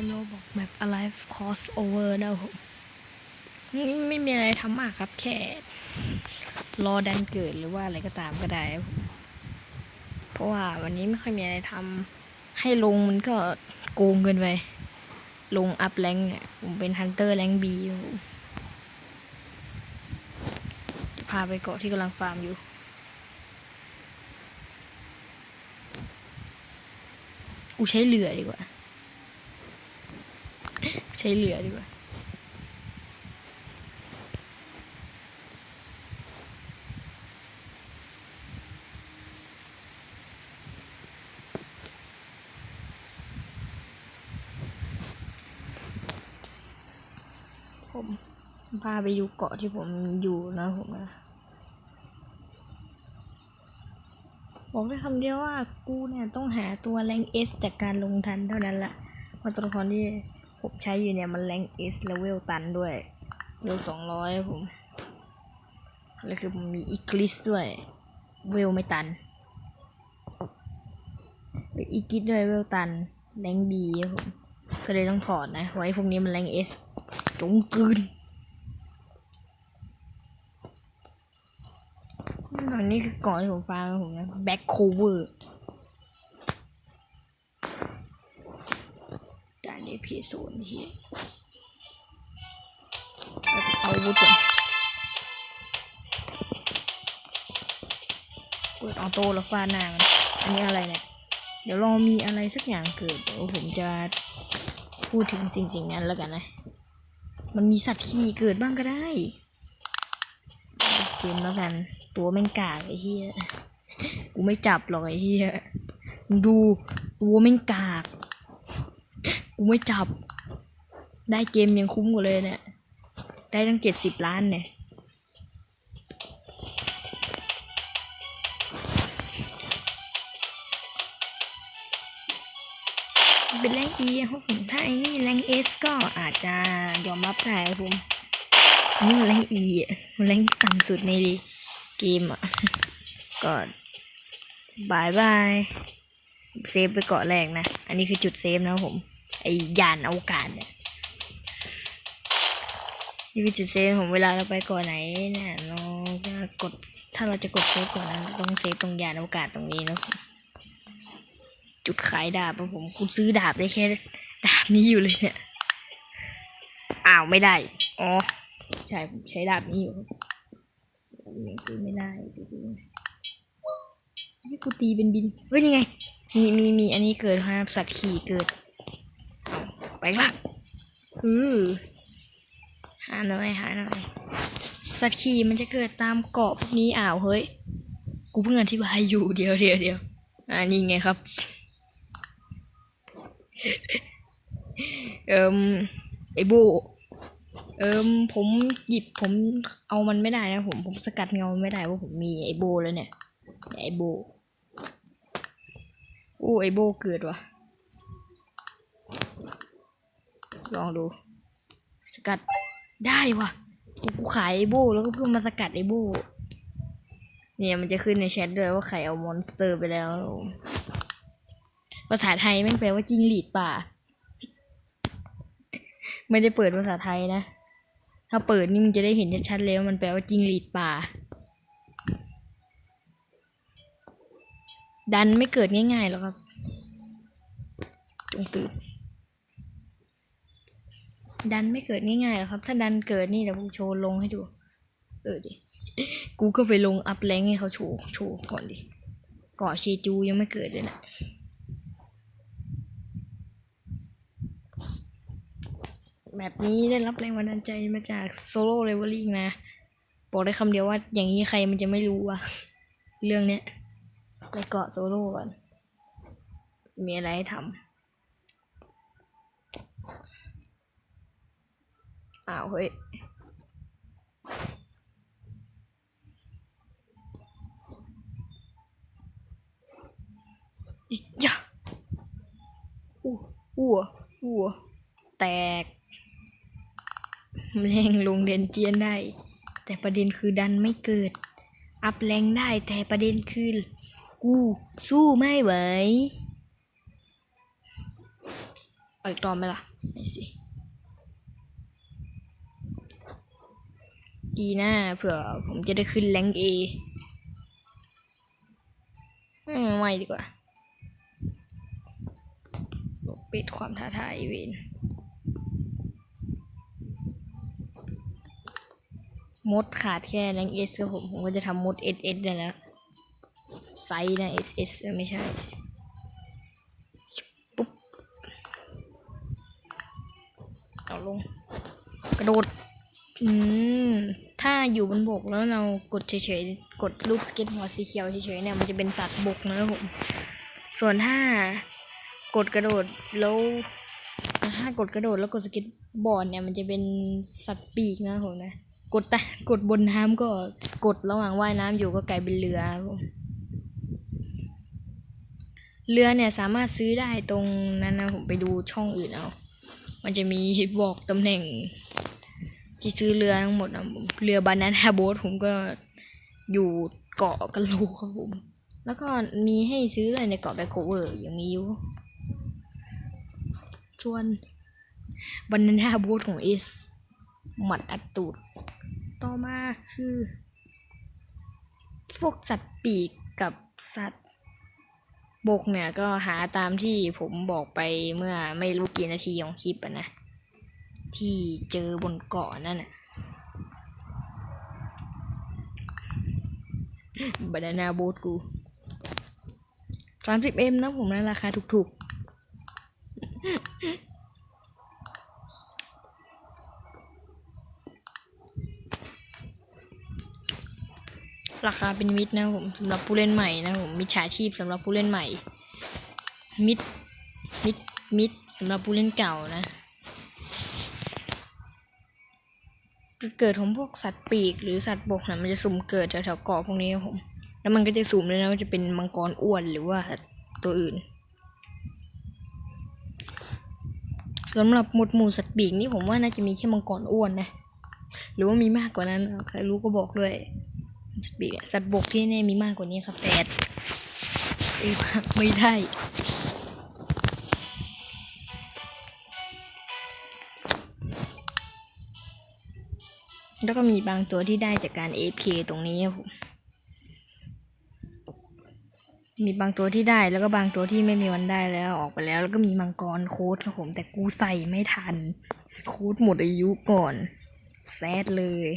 มโรบอกแบบ alive crossover นะผมไม่ไม่มีอะไรทำมากครับ แค่ รอดันเกิดหรือว่าอะไรก็ตามก็ได้ผมเพราะว่าวันนี้ไม่ค่อยมีอะไรทำให้ลงมันก็โกงเกินไป ลงอัพแรงเนี่ยผมเป็นฮันเตอร์แรงบีพาไปเกาะที่กำลังฟาร์มอยู่กูใช้เรือดีกว่า ใช้เรือดีกว่าผมพาไปดูเกาะที่ผมอยู่นะผมนะบอกได้คำเดียวว่ากูเนี่ยต้องหาตัวแรงเอสจากการลงทันเท่านั้นละเพราะตัวละครที่ ผมใช้อยู่เนี่ยมันแรงเอสแล้วเวลตันด้วยเวลสองร้อยผมแล้วคือผมมีอีกลิสด้วยเวลไม่ตันอีกิสด้วยเวลตันแรงบีผมก็เลยต้องถอดนะ ไว้พวกนี้มันแรงเอสจงกืนอันนี้คือก่อนที่ผมฟังผมนะแบ็คโคเวอร์ ด่านนี้พีโซนที่เอาอาวุธก่อนเปิดออโต้แล้วฟาดหน้ามันอันนี้อะไรเนี่ย เดี๋ยวรอมีอะไรสักอย่างเกิด เดี๋ยวผมจะพูดถึงสิ่งสิ่งนั้นแล้วกันนะ มันมีสัตว์ขี่เกิดบ้างก็ได้ เจมแล้วกัน ตัวแม่งกากไอ้เหี้ย กูไม่จับหรอกไอ้เหี้ย มึงดู ตัวแม่งกาก กูไม่จับ ได้เกมยังคุ้มกว่าเลยเนี่ย ได้ตั้งเจ็ดสิบล้านเนี่ย เป็นแรงอีครับผม ถ้าไอ้นี่แรงเอสก็อาจจะยอมรับได้ครับผมนี่มันแรงอีมันแรงต่ำสุดในเกมอะ ก็บายบาย เซฟไปเกาะแรกนะ อันนี้คือจุดเซฟนะผม ไอยานอวกาศเนี่ยนี่คือจุดเซฟของเวลาเราไปเกาะไหนเนี่ยเราจะกดถ้าเราจะกดเซฟก่อนนะต้องเซฟตรงยานอวกาศตรงนี้นะครับจุดขายดาบอะผมคุณซื้อดาบได้แค่ดาบนี้อยู่เลยเนี่ยอ้าวไม่ได้อ๋อใช่ผมใช้ดาบนี้อยู่ยังซื้อไม่ได้จริงๆนี่กูตีเป็นบินเฮ้ยนี่ไงมีมีมีอันนี้เกิดครับสัตว์ขี่เกิด ไปละอือหาหน่อยหาหน่อยสัตว์ขี่มันจะเกิดตามเกาะพวกนี้อ้าวเฮ้ย กูเพิ่งอธิบายอยู่เดียวเดียวเดียวอ่านี่ไงครับ เอิมไอโบเอิมผมหยิบผมเอามันไม่ได้นะผมผมสกัดเงาไม่ได้ว่าผมมีไอโบแล้วเนี่ยไอโบโอ้ไอโบเกิดวะ ลองดู สกัดได้วะกูขายไอโบแล้วก็เพิ่งมาสกัดไอโบเนี่ยมันจะขึ้นในแชทด้วยว่าใครเอามอนสเตอร์ไปแล้ว ภาษาไทยแม่งแปลว่าจิงหรีดป่า ไม่ได้เปิดภาษาไทยนะ ถ้าเปิดนี่มึงจะได้เห็นชัดๆเลยว่ามันแปลว่าจิงหรีดป่า ดันไม่เกิดง่ายๆหรอกครับ จงตื่น ดันไม่เกิดง่ายๆหรอกครับ ถ้าดันเกิดนี่เดี๋ยวผมโชว์ลงให้ดู เออดิ กูก็ไปลงอัพแรงให้เขาโชว์โชว์ก่อนดิเกาะเชจูยังไม่เกิดเลยนะแบบนี้ได้รับแรงบันดาลใจมาจากโซโล่เลเวลลิ่งนะ บอกได้คำเดียวว่าอย่างนี้ใครมันจะไม่รู้วะเรื่องเนี้ยไปเกาะโซโล่ก่อน มีอะไรให้ทำ อ้าวเฮ้ยอีกยะอู้อู้อู้แตกแรงลงเดนเจียนได้ แต่ประเด็นคือดันไม่เกิด อัพแรงได้แต่ประเด็นคือกูสู้ไม่ไหวอีกรอบไหมล่ะไม่สิ ดีหนะเผื่อผมจะได้ขึ้นแรงเอไม่ดีกว่าปิดความท้าทายเวนมดขาดแค่แรงเอสครับผมผมก็จะทำมดเอสเอสได้แล้วไซส์นะเอสเอสไม่ใช่ปุ๊บเอาลง กระโดด อืม ถ้าอยู่บนบกแล้วเรากดเฉยๆ กดลูกสเก็ตบอร์ดสีเขียวเฉยๆเนี่ยมันจะเป็นสัตว์บกนะครับผม ส่วนถ้ากดกระโดดแล้วถ้ากดกระโดดแล้วกดสเก็ตบอร์ดเนี่ยมันจะเป็นสัตว์ปีกนะครับผมนะ กดแต่กดบนน้ำก็กดระหว่างว่ายน้ำอยู่ก็กลายเป็นเรือครับผมเรือเนี่ยสามารถซื้อได้ตรงนั้นนะผมไปดูช่องอื่นเอา มันจะมีบอกตำแหน่ง ที่ซื้อเรือทั้งหมดนะผมเรือบานาน่าโบ๊ทผมก็อยู่เกาะกันลูกครับผม แล้วก็มีให้ซื้อในเกาะแบคโคเวอร์ยังมีอยู่ ส่วนบานาน่าโบ๊ทของเอสหมัดอัดตูด ต่อมาคือ พวกสัตว์ปีกกับสัตว์บกเนี่ยก็หาตามที่ผมบอกไปเมื่อไม่รู้กี่นาทีของคลิปอะนะ ที่เจอบนเกาะนั่นน่ะบานานาโบ๊ทกูสามสิบเอ็มนะผมนะราคาถูกๆราคาเป็นมิตรนะผมสำหรับผู้เล่นใหม่นะผมมิจฉาชีพสำหรับผู้เล่นใหม่ มิดมิดมิดสำหรับผู้เล่นเก่านะ เกิดของพวกสัตว์ปีกหรือสัตว์บกนะมันจะสุ่มเกิดแถวๆเกาะพวกนี้ครับผม แล้วมันก็จะสุ่มเลยนะว่าจะเป็นมังกรอ้วนหรือว่าตัวอื่นสำหรับหมวดหมู่สัตว์ปีกนี่ผมว่าน่าจะมีแค่มังกรอ้วนนะ หรือว่ามีมากกว่านั้นใครรู้ก็บอกด้วย สัตว์ปีกสัตว์บกที่แน่มีมากกว่านี้ครับแต่ไม่ได้ แล้วก็มีบางตัวที่ได้จากการ AFK ตรงนี้ครับผมมีบางตัวที่ได้แล้วก็บางตัวที่ไม่มีวันได้แล้วออกไปแล้ว แล้วก็มีมังกรโค้ดครับผมแต่กูใส่ไม่ทัน โค้ดหมดอายุก่อนแซดเลย